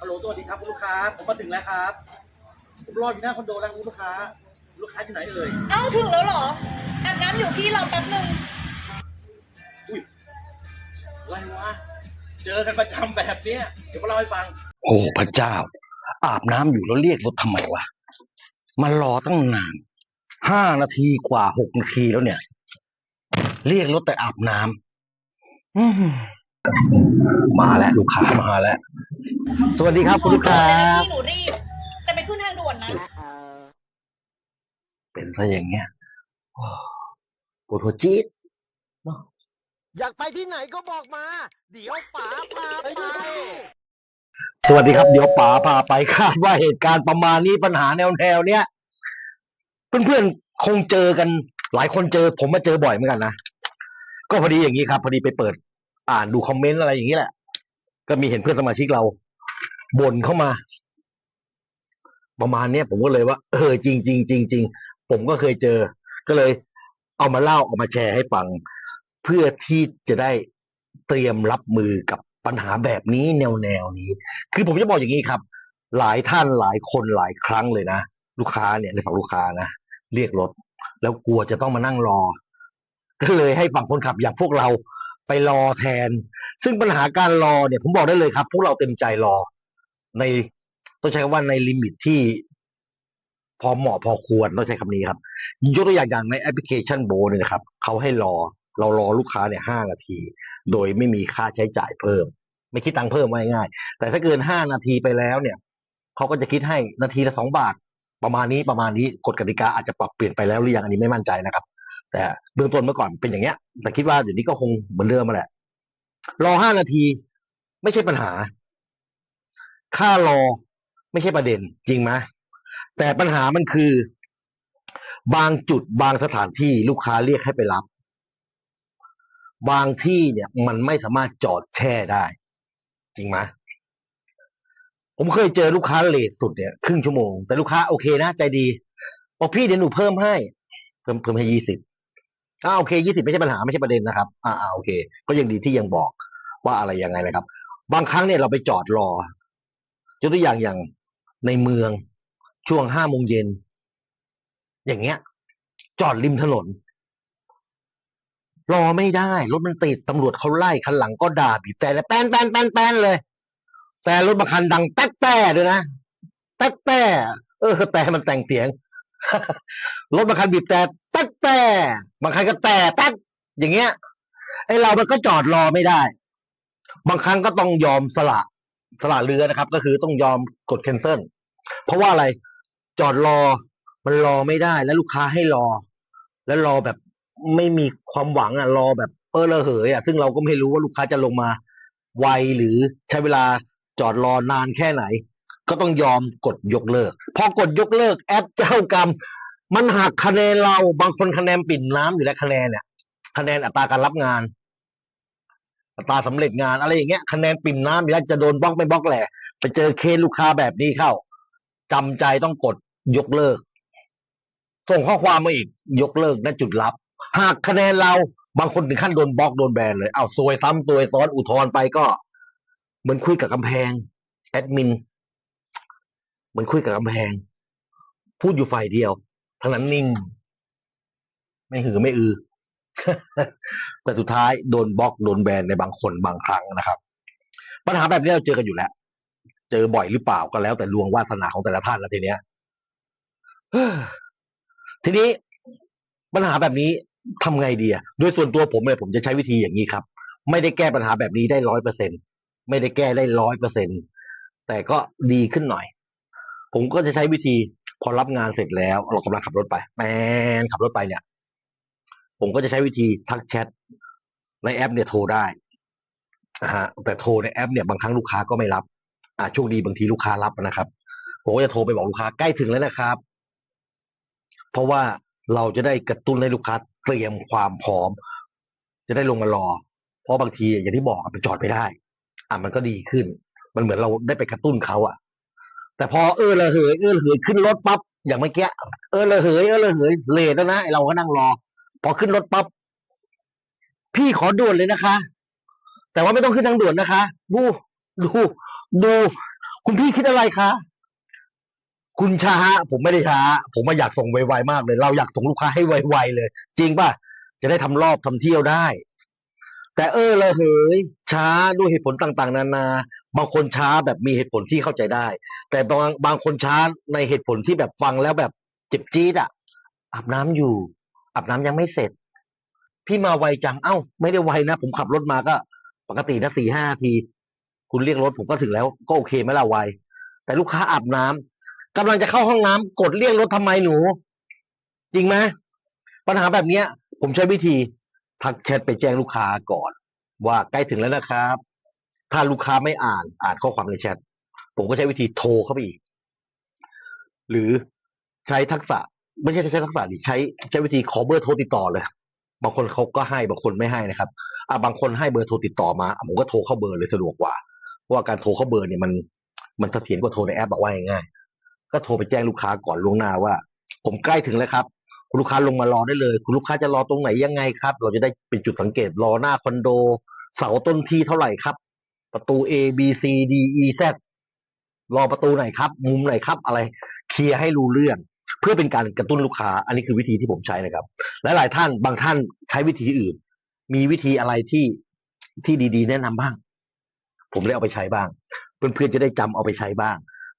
ฮัลโหลสวัสดีครับคุณลูกค้า ผมมาถึงแล้วครับ ผมรออยู่หน้าคอนโดแล้วคุณลูกค้า ลูกค้าอยู่ไหนเอ่ย เอ้าถึงแล้วเหรออาบน้ำอยู่พี่รอแป๊บนึงอุ้ยอะไรวะ เจอกันประจำแบบเนี้ย เดี๋ยวมาเล่าให้ฟัง โอ้พระเจ้า อาบน้ำอยู่แล้วเรียกรถทำไมวะมันรอตั้งนานห้านาทีกว่าหกนาทีแล้วเนี่ย เรียกรถแต่อาบน้ำอืม มาแล้วลูกค้ามาแล้ว สวัสดีครับคุณลูกค้าพี่หนูรีบแต่ไปขึ้นทางด่วนนะ เป็นซะอย่างเงี้ยโอ้ปวดหัวจี๊ดอยากไปที่ไหนก็บอกมา เดี๋ยวป๋าพาไป สวัสดีครับเดี๋ยวป๋าพาไปคาดว่าเหตุการณ์ประมาณนี้ปัญหาแนวแนวๆเนี้ยเพื่อนๆคงเจอกัน หลายคนเจอ ผมมาเจอบ่อยเหมือนกันนะ ก็พอดีอย่างนี้ครับ พอดีไปเปิด อ่านดูคอมเมนต์อะไรอย่างนี้แหละ ก็มีเห็นเพื่อนสมาชิกเราบ่นเข้ามา ประมาณเนี้ยผมก็เลยว่า เออจริงจริงจริงจริงผมก็เคยเจอ ก็เลย เอามาเล่าเอามาแชร์ให้ฟัง เพื่อที่จะได้เตรียมรับมือกับปัญหาแบบนี้แนวแนวนี้ คือผมจะบอกอย่างนี้ครับ หลายท่านหลายคนหลายครั้งเลยนะลูกค้าเนี่ยในฝั่งลูกค้านะเรียกรถ แล้วกลัวจะต้องมานั่งรอ ก็เลยให้ฝั่งคนขับอย่างพวกเรา ไปรอแทน ซึ่งปัญหาการรอเนี่ยผมบอกได้เลยครับ พวกเราเต็มใจรอ ในต้องใช้คำว่าในลิมิตที่พอเหมาะพอควรต้องใช้คำนี้ครับ ยกตัวอย่างอย่างในแอปพลิเคชันโบเนี่ยนะครับเขาให้รอเรารอลูกค้าเนี่ยห้านาที โดยไม่มีค่าใช้จ่ายเพิ่ม ไม่คิดตังค์เพิ่มไว้ง่ายๆแต่ถ้าเกินห้านาทีไปแล้วเนี่ยเขาก็จะคิดให้นาทีละสองบาท ประมาณนี้ประมาณนี้กฎกติกาอาจจะปรับเปลี่ยนไปแล้วหรือยังอันนี้ไม่มั่นใจนะครับ แต่เบื้องต้นเมื่อก่อนเป็นอย่างเงี้ย แต่คิดว่าเดี๋ยวนี้ก็คงเหมือนเดิมมาแหละ รอห้านาทีไม่ใช่ปัญหา ค่ารอไม่ใช่ประเด็นจริงไหมแต่ปัญหามันคือ บางจุดบางสถานที่ลูกค้าเรียกให้ไปรับ บางที่เนี่ย มันไม่สามารถจอดแช่ได้ จริงไหมผมเคยเจอลูกค้าเลทสุดเนี่ยครึ่งชั่วโมงแต่ลูกค้าโอเคนะใจดีบอกพี่เดี๋ยวหนูเพิ่มให้ เพิ่มเพิ่มให้ยี่สิบ อ่าโอเคยี่สิบไม่ใช่ปัญหาไม่ใช่ประเด็นนะครับ อ่าโอเค ก็ยังดีที่ยังบอกว่าอะไรยังไงนะครับ บางครั้งเนี่ยเราไปจอดรอยกตัวอย่างอย่างในเมืองช่วงห้าโมงเย็นอย่างเงี้ย จอดริมถนน รอไม่ได้ รถมันติดตำรวจเขาไล่คันหลังก็ด่าบีบแต่แป้นแป้นแป้นแป้นเลย แต่รถบางคันดังแต๊กแต่ด้วยนะแต๊กแต่เออแต่มันแต่งเสียง รถบางคันบีบแต่แต๊กแต่บางคันก็แต่แต๊กอย่างเงี้ย ไอเรามันก็จอดรอไม่ได้ บางครั้งก็ต้องยอมสละสละเรือนะครับ ก็คือต้องยอมกด cancel เพราะว่าอะไรจอดรอมันรอไม่ได้ แล้วลูกค้าให้รอ แล้วรอแบบไม่มีความหวังอะรอแบบเออระเหยอะซึ่งเราก็ไม่รู้ว่าลูกค้าจะลงมาไวหรือใช้เวลาจอดรอนานแค่ไหน ก็ต้องยอมกดยกเลิก พอกดยกเลิกแอปเจ้ากรรม มันหักคะแนนเราบางคนคะแนนปิ่นน้ำอยู่แล้วคะแนนเนี่ย คะแนนอัตราการรับงาน อัตราสำเร็จงานอะไรอย่างเงี้ยคะแนนปิ่มน้ำอยู่แล้วจะโดนบล็อกไม่บล็อกแหละไปเจอเคสลูกค้าแบบนี้เข้าจำใจต้องกดยกเลิก ส่งข้อความมาอีกยกเลิกณจุดรับ หากคะแนนเราบางคนถึงขั้นโดนบล็อกโดนแบนเลยเอาซวยซ้ำซวยซ้อนอุทธรไปก็ เหมือนคุยกับกำแพง แอดมิน มือนคุยกับกำแพง พูดอยู่ฝ่ายเดียวทั้งนั้นนิ่ง ไม่หือไม่อือ แต่สุดท้ายโดนบล็อกโดนแบนในบางคนบางครั้งนะครับ ปัญหาแบบนี้เราเจอกันอยู่แล้ว เจอบ่อยหรือเปล่าก็แล้วแต่ดวงวาสนาของแต่ละท่านแล้วทีเนี้ยทีนี้ปัญหาแบบนี้ทำไงดีอะโดยส่วนตัวผมเลยผมจะใช้วิธีอย่างนี้ครับ ไม่ได้แก้ปัญหาแบบนี้ได้ร้อยเปอร์เซ็นไม่ได้แก้ได้ร้อยเปอร์เซ็นแต่ก็ดีขึ้นหน่อย ผมก็จะใช้วิธี พอรับงานเสร็จแล้วเรากำลังขับรถไปแมนขับรถไปเนี่ย ผมก็จะใช้วิธีทักแชทในแอปเนี่ยโทรได้ฮะแต่โทรในแอปเนี่ยบางครั้งลูกค้าก็ไม่รับอ่าโชคดีบางทีลูกค้ารับนะครับ ผมก็จะโทรไปบอกลูกค้าใกล้ถึงแล้วนะครับ เพราะว่าเราจะได้กระตุ้นให้ลูกค้าเตรียมความพร้อม จะได้ลงมารอ เพราะบางทีอย่างที่บอกอะมันจอดไม่ได้ อะมันก็ดีขึ้น มันเหมือนเราได้ไปกระตุ้นเขาอะ แต่พอเออระเหยเออระเหยขึ้นรถปั๊บอย่างเมื่อกี้เออระเหยเออระเหยเลทแล้วนะเราก็นั่งรอ พอขึ้นรถปั๊บพี่ขอด่วนเลยนะคะ แต่ว่าไม่ต้องขึ้นทางด่วนนะคะ ดูดูดู คุณพี่คิดอะไรคะคุณช้าผมไม่ได้ช้า ผมมาอยากส่งไวๆมากเลย เราอยากส่งลูกค้าให้ไวๆเลย จริงป่ะจะได้ทำรอบทำเที่ยวได้ แต่เออเลยเหยช้าด้วยเหตุผลต่าง ๆ นานา บางคนช้าแบบมีเหตุผลที่เข้าใจได้ แต่บางบางคนช้าในเหตุผลที่แบบฟังแล้วแบบเจ็บจี๊ดอะอาบน้ำอยู่อาบน้ำยังไม่เสร็จ พี่มาไวจังเอ้า ไม่ได้ไวนะผมขับรถมาก็ ปกตินะสี่ห้าที คุณเรียกรถผมก็ถึงแล้วก็โอเคไหมล่ะไว แต่ลูกค้าอาบน้ำกำลังจะเข้าห้องน้ำกดเรียกรถทำไมหนู จริงไหมปัญหาแบบเนี้ย ผมใช้วิธีทักแชทไปแจ้งลูกค้าก่อน ว่าใกล้ถึงแล้วนะครับ ถ้าลูกค้าไม่อ่านอ่านข้อความในแชทผมก็ใช้วิธีโทรเข้าไปอีก หรือใช้ทักษะ ไม่ใช่ใช้ทักษะดิใช้ใช้วิธีขอเบอร์โทรติดต่อเลย บางคนเขาก็ให้บางคนไม่ให้นะครับอะบางคนให้เบอร์โทรติดต่อมาผมก็โทรเข้าเบอร์เลยสะดวกกว่าเพราะว่าการโทรเข้าเบอร์เนี่ยมันมันเสถียรกว่าโทรในแอปบอกว่าง่ายๆก็โทรไปแจ้งลูกค้าก่อนล่วงหน้าว่า ผมใกล้ถึงแล้วครับคุณลูกค้าลงมารอได้เลย คุณลูกค้าจะรอตรงไหนยังไงครับ เราจะได้เป็นจุดสังเกตรอหน้าคอนโด เสาต้นที่เท่าไหร่ครับ ประตู A B C D E Z รอประตูไหนครับ มุมไหนครับ อะไรเคลียร์ให้รู้เรื่อง เพื่อเป็นการกระตุ้นลูกค้า อันนี้คือวิธีที่ผมใช้นะครับ และหลายท่านบางท่านใช้วิธีอื่น มีวิธีอะไรที่ที่ดีๆ แนะนำบ้าง ผมได้เอาไปใช้บ้าง เพื่อนๆจะได้จำเอาไปใช้บ้าง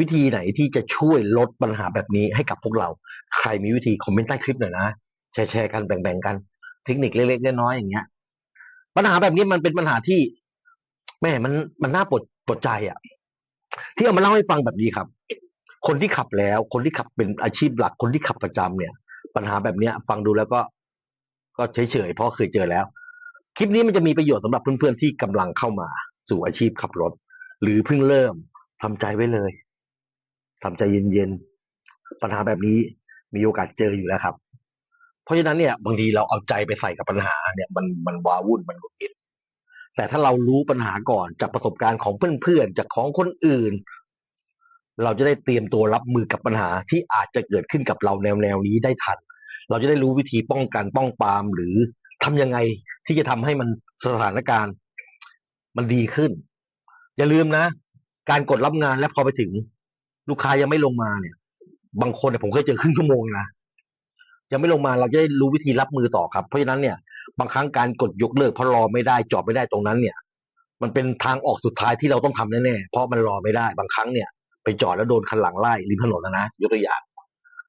วิธีไหนที่จะช่วยลดปัญหาแบบนี้ให้กับพวกเรา ใครมีวิธีคอมเมนต์ใต้คลิปหน่อยนะแชร์แชร์กันแบ่งๆกัน เทคนิคเล็กๆน้อยๆอย่างเงี้ยปัญหาแบบนี้มันเป็นปัญหาที่ แม่มันมันน่าปวดปวดใจอะ ที่เอามาเล่าให้ฟังแบบนี้ครับ คนที่ขับแล้ว คนที่ขับเป็นอาชีพหลัก คนที่ขับประจำเนี่ย ปัญหาแบบเนี้ย ฟังดูแล้วก็ ก็เฉยๆเพราะเคยเจอแล้ว คลิปนี้มันจะมีประโยชน์สำหรับเพื่อนๆที่กำลังเข้ามา สู่อาชีพขับรถ หรือเพิ่งเริ่มทำใจไว้เลยทำใจเย็นๆปัญหาแบบนี้มีโอกาสเจออยู่แล้วครับ เพราะฉะนั้นเนี่ยบางทีเราเอาใจไปใส่กับปัญหาเนี่ย มันมันวาวุ่นมันหงุดหงิด แต่ถ้าเรารู้ปัญหาก่อนจากประสบการณ์ของเพื่อนๆจากของคนอื่น เราจะได้เตรียมตัวรับมือกับปัญหาที่อาจจะเกิดขึ้นกับเราแนวแนวๆนี้ได้ทัน เราจะได้รู้วิธีป้องกันป้องปรามหรือทำยังไงที่จะทำให้มันสถานการณ์ มันดีขึ้น อย่าลืมนะ การกดรับงานและพอไปถึง ลูกค้ายังไม่ลงมาเนี่ย บางคนเนี่ยผมเคยเจอครึ่งชั่วโมงนะยังไม่ลงมาเราจะได้รู้วิธีรับมือต่อครับ เพราะฉะนั้นเนี่ย บางครั้งการกดยกเลิกเพราะรอไม่ได้จอดไม่ได้ตรงนั้นเนี่ย มันเป็นทางออกสุดท้ายที่เราต้องทำแน่ๆเพราะมันรอไม่ได้ บางครั้งเนี่ย ไปจอดแล้วโดนคันหลังไล่ริมถนนนะนะยกตัวอย่าง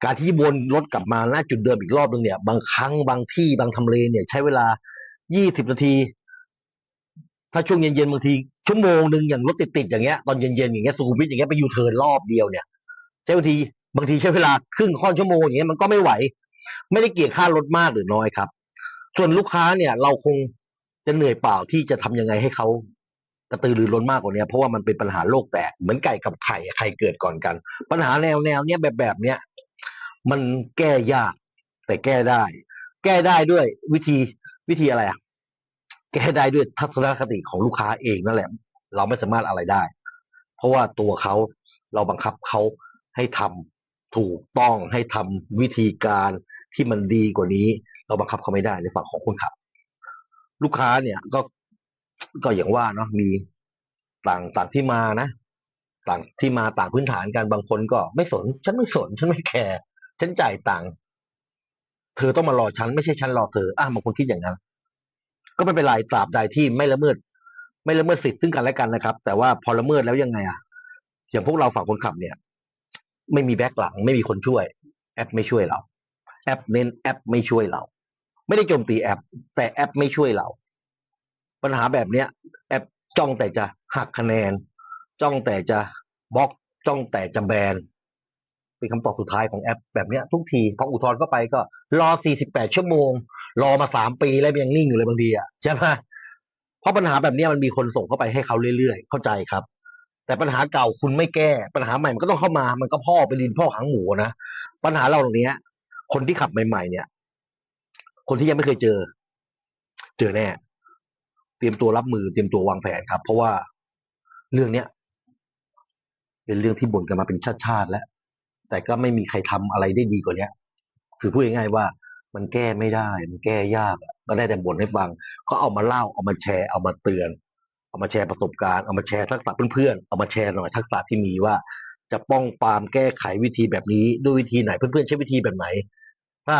การที่วนรถกลับมาหน้าจุดเดิมอีกรอบนึงเนี่ย บางครั้งบางที่บางทำเลเนี่ย ใช้เวลา 20 นาที ถ้าช่วงเย็นๆบางทีชั่วโมงหนึ่งอย่างรถติดๆอย่างเงี้ยตอนเย็นๆอย่างเงี้ยสุขุมวิทอย่างเงี้ยไปยูเทิร์นรอบเดียวเนี่ยใช้บางทีบางทีใช้เวลาครึ่งค่อนชั่วโมงอย่างเงี้ยมันก็ไม่ไหว ไม่ได้เกี่ยงค่ารถมากหรือน้อยครับ ส่วนลูกค้าเนี่ยเราคงจะเหนื่อยเปล่าที่จะทำยังไงให้เขากระตือรือร้นมากกว่านี้เพราะว่ามันเป็นปัญหาโลกแตกเหมือนไก่กับไข่ใครเกิดก่อนกัน ปัญหาแนวแนวเนี้ยแบบแบบเนี้ยมันแก้ยาก แต่แก้ได้ แก้ได้ด้วยวิธีวิธีอะไรอะแก้ได้ด้วยทัศนคติของลูกค้าเองนั่นแหละ เราไม่สามารถอะไรได้ เพราะว่าตัวเขาเราบังคับเขาให้ทำถูกต้องให้ทำวิธีการที่มันดีกว่านี้ เราบังคับเขาไม่ได้ในฝั่งของคนขับ ลูกค้าเนี่ยก็ก็อย่างว่าเนาะมีต่างต่างที่มานะ ต่างที่มาต่างพื้นฐานกันบางคนก็ไม่สน ฉันไม่สน ฉันไม่แคร์ฉันจ่ายตังค์เธอต้องมารอฉันไม่ใช่ฉันรอเธออะบางคนคิดอย่างนั้นก็ไม่เป็นไรตราบใดที่ไม่ละเมิด ไม่ละเมิดสิทธิ์ซึ่งกันและกันนะครับ แต่ว่าพอละเมิดแล้วยังไงอะอย่างพวกเราฝั่งคนขับเนี่ย ไม่มีแบ็คหลัง ไม่มีคนช่วย แอปไม่ช่วยเรา แอปเน้นแอปไม่ช่วยเรา ไม่ได้โจมตีแอป แต่แอปไม่ช่วยเรา ปัญหาแบบเนี้ย แอปจ้องแต่จะหักคะแนน จ้องแต่จะบล็อก จ้องแต่จะแบนเป็นคำตอบสุดท้ายของแอปแบบนี้ทุกทีพออุทธรณ์เข้าไปก็รอ 48 ชั่วโมง รอมาสามปีแล้วยังนิ่งอยู่เลยบางทีอะใช่ไหมเพราะปัญหาแบบนี้มันมีคนส่งเข้าไปให้เขาเรื่อยๆ เข้าใจครับ แต่ปัญหาเก่าคุณไม่แก้ ปัญหาใหม่มันก็ต้องเข้ามา มันก็พ่อไปดินพ่อหางหมูนะ ปัญหาเราตรงนี้คนที่ขับใหม่ๆเนี่ย คนที่ยังไม่เคยเจอ เจอแน่ เตรียมตัวรับมือเตรียมตัววางแผนครับ เพราะว่าเรื่องเนี้ยเป็นเรื่องที่บ่นกันมาเป็นชาติๆแล้ว แต่ก็ไม่มีใครทำอะไรได้ดีกว่าเนี้ยคือพูดง่ายๆว่ามันแก้ไม่ได้ มันแก้ยากอะก็ได้แต่บ่นให้ฟังก็เอามาเล่าเอามาแชร์เอามาเตือน เอามาแชร์ประสบการณ์เอามาแชร์ทักษะเพื่อนๆเอามาแชร์หน่อยทักษะที่มีว่า จะป้องปรามแก้ไขวิธีแบบนี้ด้วยวิธีไหนเพื่อนๆใช้วิธีแบบไหน ถ้า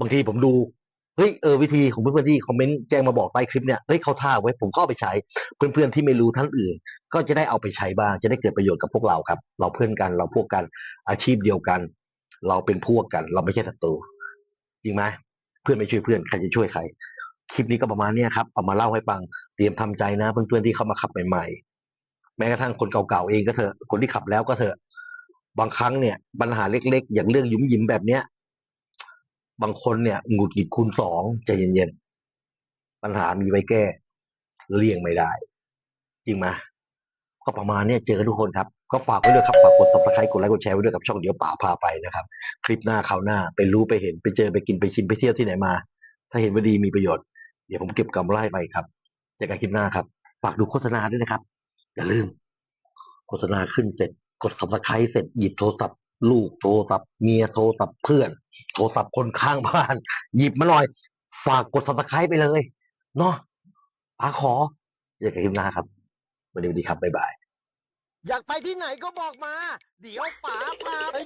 บางทีผมดู เฮ้ยเออวิธีของเพื่อนๆที่คอมเมนต์แจ้งมาบอกใต้คลิปเนี่ยเฮ้ยเขาท่าไว้ผมก็เอาไปใช้เพื่อนๆที่ไม่รู้ท่านอื่น ก็จะได้เอาไปใช้บ้าง จะได้เกิดประโยชน์กับพวกเราครับ เราเพื่อนกันเราพวกกันอาชีพเดียวกัน เราเป็นพวกกัน เราไม่ใช่ศัตรูจริงไหมเพื่อนไม่ช่วยเพื่อนใครจะช่วยใคร คลิปนี้ก็ประมาณนี้ครับเอามาเล่าให้ฟังเตรียมทำใจนะ เพื่อนๆที่เข้ามาขับใหม่ๆ แม้กระทั่งคนเก่าๆเองก็เถอะคนที่ขับแล้วก็เถอะบางครั้งเนี่ยปัญหาเล็กๆ อย่างเรื่องยุ่มยิ้มแบบเนี้ย บางคนเนี่ยหงุดหงิดคูณสองใจเย็นๆ ปัญหามีไว้แก้ เลี่ยงไม่ได้ จริงไหมก็ประมาณนี้เจอกันทุกคนครับ ก็ฝากไว้ด้วยครับ ฝากกด subscribe กดไลค์กดแชร์ไว้ด้วยกับช่องเดี๋ยวป่าพาไปนะครับ คลิปหน้าคราวหน้า ไปรู้ไปเห็นไปเจอไปกินไปชิมไปเที่ยวที่ไหนมา ถ้าเห็นว่าดีมีประโยชน์ เดี๋ยวผมเก็บกำไรไปครับเจอกันคลิปหน้าครับฝากดูโฆษณาด้วยนะครับ อย่าลืม โฆษณาขึ้นเสร็จ กด subscribe เสร็จหยิบโทรศัพท์ลูกโทรศัพท์เมียโทรศัพท์เพื่อน โทรศัพท์คนข้างบ้าน หยิบมาหน่อย ฝากกด subscribe ไปเลย เนาะปาขอเจอกันคลิปหน้าครับวันนี้สวัสดีครับ บ๊ายบาย อยากไปที่ไหนก็บอกมา เดี๋ยวป๋าพาไป